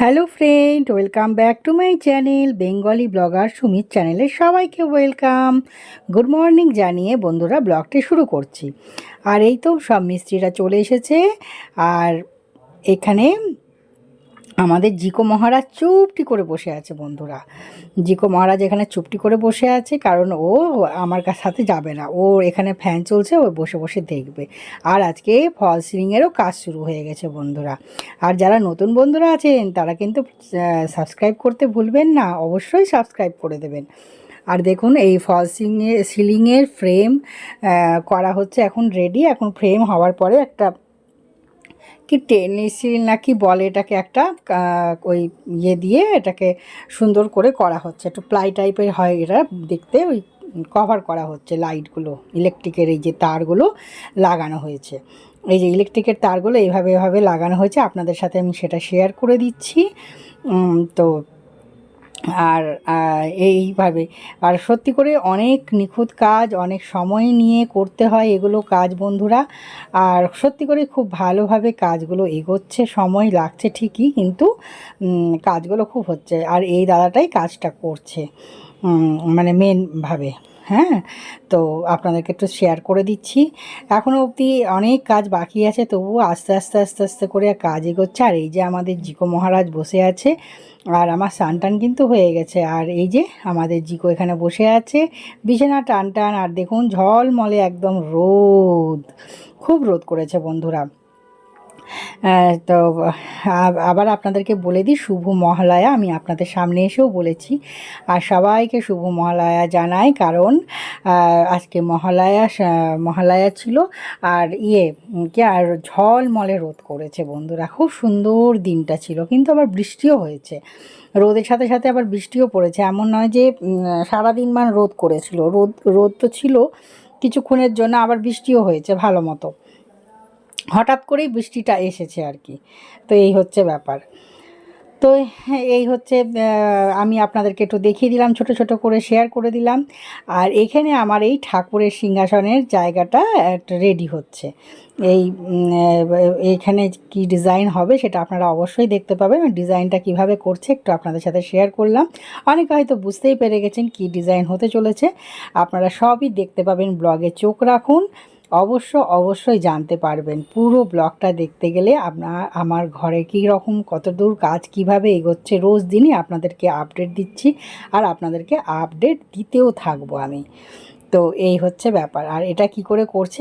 Hello friend welcome back to my channel Bengali blogger Sumit চ্যানেলে সবাইকে welcome good morning জানিয়ে বন্ধুরা ব্লগটি শুরু করছি। আর এই তো সব মিস্ত্রিরা চলে এসেছে। আর এখানে আমাদের জিকো মহারাজ চুপটি করে বসে আছে, বন্ধুরা। জিকো মহারাজ এখানে চুপটি করে বসে আছে, কারণ ও আমার কাছ সাথে যাবে না। ও এখানে ফ্যান চলছে, ও বসে বসে দেখবে। আর আজকে ফল সিলিংয়েরও কাজ শুরু হয়ে গেছে, বন্ধুরা। আর যারা নতুন বন্ধুরা আছেন, তারা কিন্তু সাবস্ক্রাইব করতে ভুলবেন না, অবশ্যই সাবস্ক্রাইব করে দেবেন। আর দেখুন, এই ফল সিলিংয়ের ফ্রেম করা হচ্ছে এখন রেডি। এখন ফ্রেম হওয়ার পরে একটা কি টেনিসি নাকি বলে এটাকে একটা ওই ইয়ে দিয়ে এটাকে সুন্দর করে করা হচ্ছে। একটু প্লাই টাইপের হয় এটা দেখতে, ওই কভার করা হচ্ছে লাইটগুলো, ইলেকট্রিকের এই যে তারগুলো লাগানো হয়েছে। এই যে ইলেকট্রিকের তারগুলো এইভাবে এভাবে লাগানো হয়েছে। আপনাদের সাথে আমি সেটা শেয়ার করে দিচ্ছি। তো আর এইভাবে। আর সত্যি করে অনেক নিখুঁত কাজ, অনেক সময় নিয়ে করতে হয় এগুলো কাজ বন্ধুরা। আর সত্যি করে খুব ভালোভাবে কাজগুলো এগোচ্ছে, সময় লাগছে ঠিকই কিন্তু কাজগুলো খুব হচ্ছে। আর এই দাদাটাই কাজটা করছে মানে মেনভাবে হ্যাঁ তো আপনাদেরকে একটু শেয়ার করে দিচ্ছি। এখনও অবধি অনেক কাজ বাকি আছে, তবুও আস্তে আস্তে আস্তে আস্তে করে কাজ এগোচ্ছে। আর এই যে আমাদের জিকো মহারাজ বসে আছে, আর আমার সানটান কিন্তু হয়ে গেছে। আর এই যে আমাদের জিকো এখানে বসে আছে, বিছানা টান টান আর দেখুন ঝলমলে একদম রোদ। খুব রোদ করেছে বন্ধুরা। তো আবার আপনাদেরকে বলে দিই, শুভ মহালয়া। আমি আপনাদের সামনে এসেও বলেছি। আর সবাইকে শুভ মহালয়া জানাই, কারণ আজকে মহালয়া মহালয়া ছিল। আর ইয়ে কি, আর ঝলমলে রোদ করেছে বন্ধুরা। খুব সুন্দর দিনটা ছিল, কিন্তু আবার বৃষ্টিও হয়েছে। রোদের সাথে সাথে আবার বৃষ্টিও পড়েছে। এমন নয় যে সারাদিন মান রোদ করেছিল। রোদ রোদ তো ছিল কিছুক্ষণের জন্য, আবার বৃষ্টিও হয়েছে ভালো মতো। হঠাৎ করেই বৃষ্টিটা এসেছে আর কি। তো এই হচ্ছে ব্যাপার। তো এই হচ্ছে আমি আপনাদেরকে একটু দেখিয়ে দিলাম, ছোট ছোট করে শেয়ার করে দিলাম। আর এখানে আমার এই ঠাকুরের সিংহাসনের জায়গাটা রেডি হচ্ছে। এই এইখানে কি ডিজাইন হবে সেটা আপনারা অবশ্যই দেখতে পাবেন। ডিজাইনটা কীভাবে করছে একটু আপনাদের সাথে শেয়ার করলাম। অনেকে হয়তো বুঝতেই পেরে গেছেন কি ডিজাইন হতে চলেছে। আপনারা সবই দেখতে পাবেন ব্লগে চোখ রাখুন। অবশ্য, অবশ্যই জানতে পারবেন। পুরো ব্লগটা দেখতে গেলে আপনার আমার ঘরে কী রকম কতদূর কাজ, কীভাবে এগোচ্ছে, রোজ দিনই আপনাদেরকে আপডেট দিচ্ছি আর আপনাদেরকে আপডেট দিতেও থাকব আমি। তো এই হচ্ছে ব্যাপার। আর এটা কি করে করছে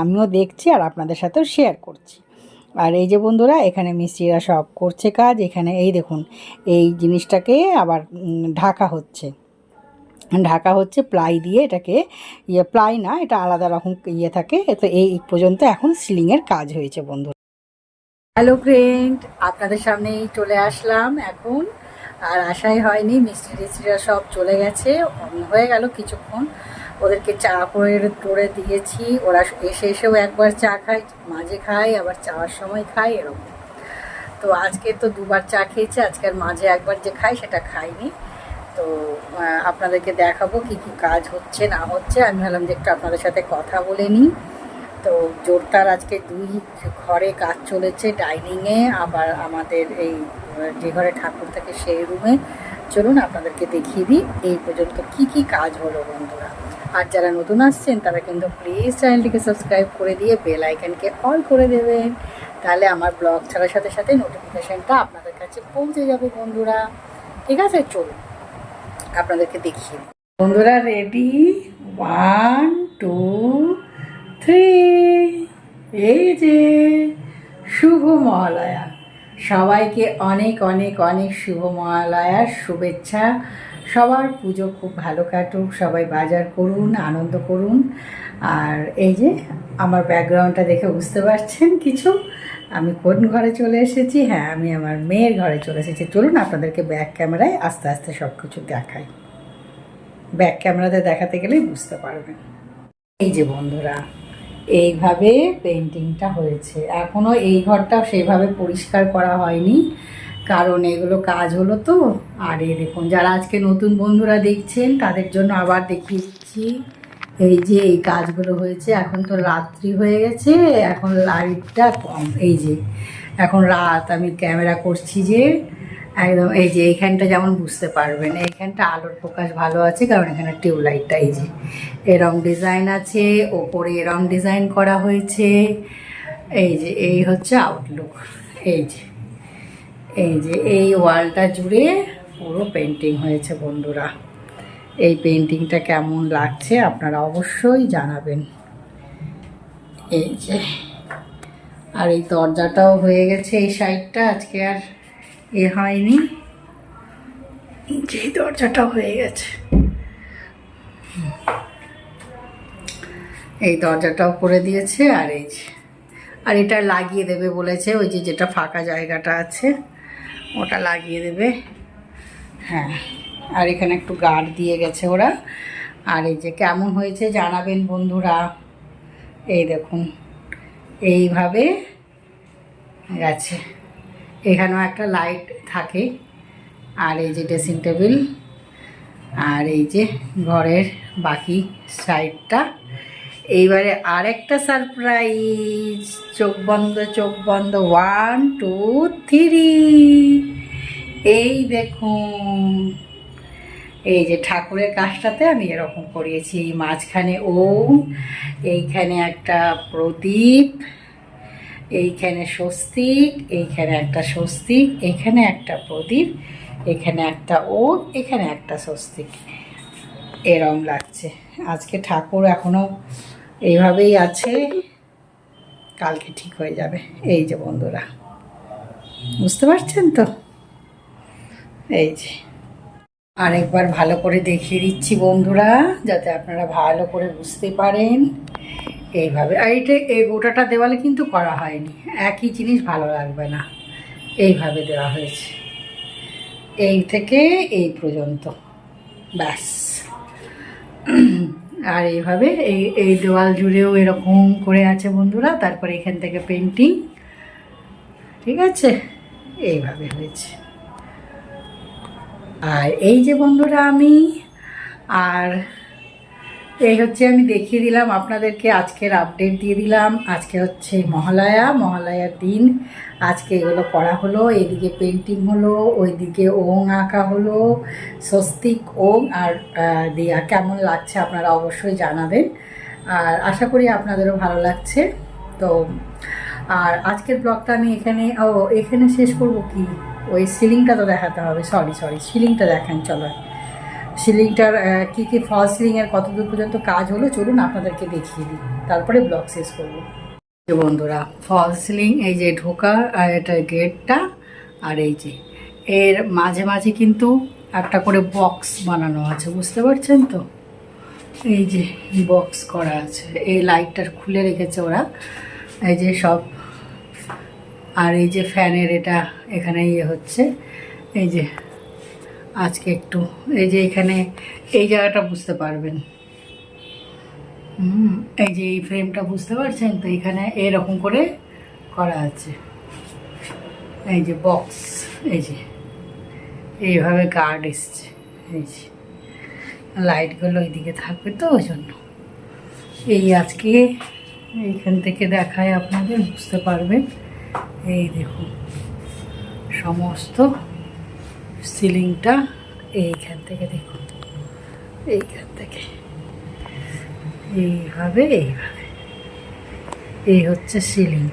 আমিও দেখছি আর আপনাদের সাথেও শেয়ার করছি। আর এই যে বন্ধুরা, এখানে মিস্ত্রিরা সব করছে কাজ। এখানে এই দেখুন, এই জিনিসটাকে আবার ঢাকা হচ্ছে। ঢাকা হচ্ছে প্লাই দিয়ে এটাকে ইয়ে প্লাই না, এটা আলাদা রকম ইয়ে থাকে। তো এই পর্যন্ত এখন সিলিংয়ের কাজ হয়েছে বন্ধু। হ্যালো ফ্রেন্ড আপনাদের সামনেই চলে আসলাম এখন। আর আশাই হয়নি, মিস্ত্রি টিস্ত্রিরা সব চলে গেছে হয়ে গেল কিছুক্ষণ। ওদেরকে চা করে করে দিয়েছি, ওরা এসে এসেও একবার চা খায়, মাঝে খায়, আবার চাওয়ার সময় খায়, এরকম। তো আজকে তো দুবার চা খেয়েছে, আজকের মাঝে একবার যে খাই সেটা খাইনি তো আপনাদেরকে দেখাবো কি কি কাজ হচ্ছে, না হচ্ছে। আমি ভাবলাম যে একটু আপনাদের সাথে কথা বলে নিই। তো, জোরদার আজকে দুই ঘরে কাজ চলেছে ডাইনিংয়ে, আবার আমাদের এই, যে ঘরে ঠাকুর থাকে সেই রুমে। চলুন আপনাদেরকে দেখিয়ে দিই, এই পর্যন্ত কি কি কাজ হলো বন্ধুরা। আর যারা নতুন আসছেন, তারা কিন্তু প্লিজ চ্যানেলটিকে সাবস্ক্রাইব করে দিয়ে বেল আইকনকে অল করে দেবেন। তাহলে আমার ব্লগ ছাড়ার সাথে সাথে নোটিফিকেশানটা আপনাদের কাছে পৌঁছে যাবে বন্ধুরা। ঠিক আছে, চলুন। আপনাদেরকে দেখিয়ে। বন্ধুরা রেডি ওয়ান টু থ্রি এই যে শুভ মহালয়া। সবাইকে অনেক অনেক অনেক শুভ মহালয়ার শুভেচ্ছা। সবার পুজো খুব ভালো কাটুক, সবাই বাজার করুন, আনন্দ করুন। আর এই যে আমার ব্যাকগ্রাউন্ডটা দেখে বুঝতে পারছেন কিছু? আমি কোন ঘরে চলে এসেছি? হ্যাঁ আমি আমার মেয়ের ঘরে চলে এসেছি। চলুন আপনাদেরকে ব্যাক ক্যামেরায় আস্তে আস্তে সব কিছু দেখাই। ব্যাক ক্যামেরাতে দেখাতে গেলেই বুঝতে পারবেন। এই যে বন্ধুরা, এইভাবে পেন্টিংটা হয়েছে। এখনও এই ঘরটা সেইভাবে পরিষ্কার করা হয়নি। কারণ এগুলো কাজ হলো তো। আর এই দেখুন, যারা আজকে নতুন বন্ধুরা দেখছেন, তাদের জন্য আবার দেখিয়ে দিচ্ছি এই যে এই কাজগুলো হয়েছে, এখন তো রাত্রি হয়ে গেছে, এখন লাইটটা কম। এই যে, এখন রাত, আমি ক্যামেরা করছি যে, একদম এই যে এইখানটা যেমন বুঝতে পারবেন, এইখানটা আলোর প্রকাশ ভালো আছে, কারণ এখানে টিউবলাইটটা, এই যে, এরম ডিজাইন আছে, ওপরে এরম ডিজাইন করা হয়েছে। এই যে, এই হচ্ছে আউটলুক এই যে। এই যে এই ওয়ালটা জুড়ে পুরো পেন্টিং হয়েছে বন্ধুরা। এই পেন্টিংটা কেমন লাগছে আপনারা অবশ্যই জানাবেন। এই যে, আর এই দরজাটাও হয়ে গেছে এই সাইডটা, আজকে আর এ হয়নি। যে দরজাটাও হয়ে গেছে। এই দরজাটাও করে দিয়েছে আর এই যে, আর এটা লাগিয়ে দেবে বলেছে, ওই যে যেটা ফাঁকা জায়গাটা আছে। ওটা লাগিয়ে দেবে। হ্যাঁ আর এখানে একটু গার্ড দিয়ে গেছে ওরা। আর এই যে কেমন হয়েছে জানাবেন বন্ধুরা। এই দেখুন, এইভাবে গেছে। এখানেও একটা লাইট থাকে। আর এই যে ড্রেসিং টেবিল। আর এই যে ঘরের বাকি সাইডটা। এইবারে আরেকটা সারপ্রাইজ চোখ বন্ধ চোখ বন্ধ। ওয়ান টু থ্রি এই দেখুন। এই যে ঠাকুরের কাজটাতে আমি এরকম করিয়েছি। এই মাঝখানে ওম এইখানে একটা প্রদীপ, এইখানে স্বস্তিক, এইখানে একটা স্বস্তিক, এখানে একটা প্রদীপ, এখানে একটা ওম, এখানে একটা স্বস্তিক। এরম লাগছে। আজকে ঠাকুর এখনও এইভাবেই আছে। কালকে ঠিক হয়ে যাবে। এই যে বন্ধুরা। বুঝতে পারছেন তো? এই যে। আরেকবার ভালো করে দেখিয়ে দিচ্ছি বন্ধুরা, যাতে আপনারা ভালো করে বুঝতে পারেন। এইভাবে। আর এটা, এই গোটাটা দেওয়ালে কিন্তু করা হয়নি। একই জিনিস ভালো লাগবে না। এইভাবে দেওয়া হয়েছে। এই থেকে এই পর্যন্ত। ব্যাস। আর এইভাবে এই এই দেওয়াল জুড়েও এরকম করে আছে বন্ধুরা। তারপরে এখান থেকে পেন্টিং ঠিক আছে? এইভাবে হয়েছে। আর এই যে বন্ধুরা আমি, আর এই হচ্ছে আমি দেখিয়ে দিলাম, আপনাদেরকে আজকের আপডেট দিয়ে দিলাম। আজকে হচ্ছে মহালয়া মহালয়ার দিন। আজকে এগুলো করা হলো, এদিকে পেন্টিং হলো, ওইদিকে ওং আঁকা হলো, স্বস্তিক ওং আর দিয়া। কেমন লাগছে আপনারা অবশ্যই জানাবেন। আর আশা করি আপনাদেরও ভালো লাগছে। তো, আর আজকের ব্লগটা আমি এখানে, ও, এখানে শেষ করব কি? ওই সিলিংটা তো দেখাতে হবে। সরি সরি সিলিংটা দেখান, চলো। সিলিংটার কী কী ফল সিলিংয়ের কত দূর পর্যন্ত কাজ হলো, চলুন আপনাদেরকে দেখিয়ে দিই। তারপরে ব্লগ শেষ করব। বন্ধুরা, ফল সিলিং, এই যে ঢোকা, আর এটা গেটটা, আর এই যে এর মাঝে মাঝে কিন্তু একটা করে বক্স বানানো আছে, বুঝতে পারছেন তো? এই যে বক্স করা আছে, এই লাইটটা খুলে রেখেছে ওরা। এই যে সব, আর এই যে ফ্যানের এটা এখানে ইয়ে হচ্ছে। এই যে আজকে একটু, এই যে এখানে এই জায়গাটা বুঝতে পারবেন। হুম, এই যে এই ফ্রেমটা বুঝতে পারছেন? তো এখানে এরকম করে করা আছে। এই যে বক্স এই যে, এইভাবে গার্ড এসছে। এই যে লাইটগুলো ওইদিকে থাকবে তো ওই জন্য। এই আজকে এইখান থেকে দেখায় আপনাদের, বুঝতে পারবেন। এই দেখুন, সমস্ত সিলিংটা এইখান থেকে দেখুন। এইখান থেকে। এইভাবে এইভাবে। এই হচ্ছে সিলিং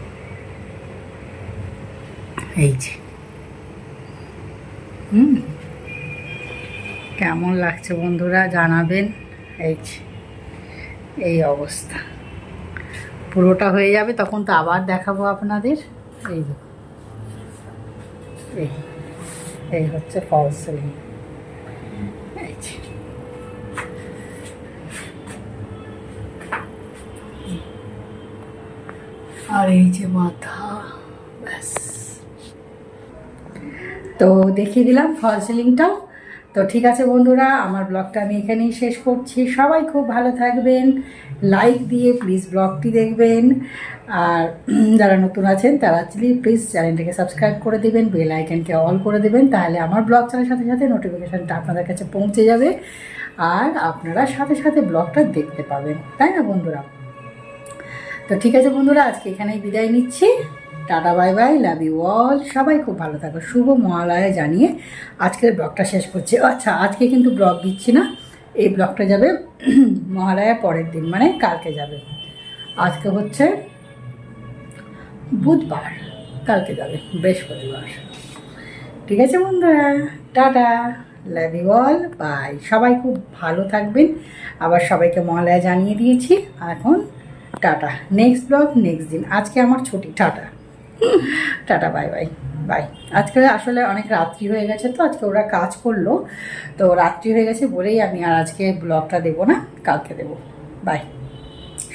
এই যে। হুম। কেমন লাগছে বন্ধুরা জানাবেন? এই যে। এই অবস্থা। পুরোটা হয়ে যাবে, তখন তো আবার দেখাবো আপনাদের। এই এই। এই হচ্ছে ফলস সিলিং আর এই যে মাথা ব্যাস। তো দেখিয়ে দিলাম ফল সিলিংটাও তো ঠিক আছে বন্ধুরা, আমার ব্লগটা আমি এখানেই শেষ করছি। সবাই খুব ভালো থাকবেন লাইক দিয়ে প্লিজ ব্লগটি দেখবেন। আর যারা নতুন আছেন, তারা প্লিজ চ্যানেলটাকে সাবস্ক্রাইব করে দেবেন বেল আইকনকে অল করে দেবেন, তাহলে আমার ব্লগ চালার সাথে সাথে নোটিফিকেশানটা আপনাদের কাছে পৌঁছে যাবে। আর আপনারা সাথে সাথে ব্লগটা দেখতে পাবেন, তাই না বন্ধুরা? তো ঠিক আছে বন্ধুরা, আজকে এখানেই বিদায় নিচ্ছি। Tata, bye bye love you all সবাই খুব ভালো থাকো। শুভ মহালয়া জানিয়ে আজকের ব্লগটা শেষ করছি। আচ্ছা আজকে কিন্তু ব্লগ দিচ্ছি না। এই ব্লগটা যাবে মহালয়া পরের দিন মানে কালকে যাবে। আজকে হচ্ছে বুধবার, কালকে যাবে, বৃহস্পতিবার। ঠিক আছে বন্ধুরা? Tata love you all bye সবাই খুব ভালো থাকবেন। আবার সবাইকে মহালয়া জানিয়ে দিয়েছি। এখন টাটা। নেক্সট ব্লগ নেক্সট দিন। আজকে আমার ছুটি। Tata. Tata, bye bye bye. আজকে আসলে অনেক রাত্রি হয়ে গেছে তো, আজকে ওরা কাজ করল। তো রাত্রি হয়ে গেছে বলেই আমি আর আজকে ব্লগটা দেবো না, কালকে দেবো। বাই।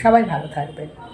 সবাই ভালো থাকবেন।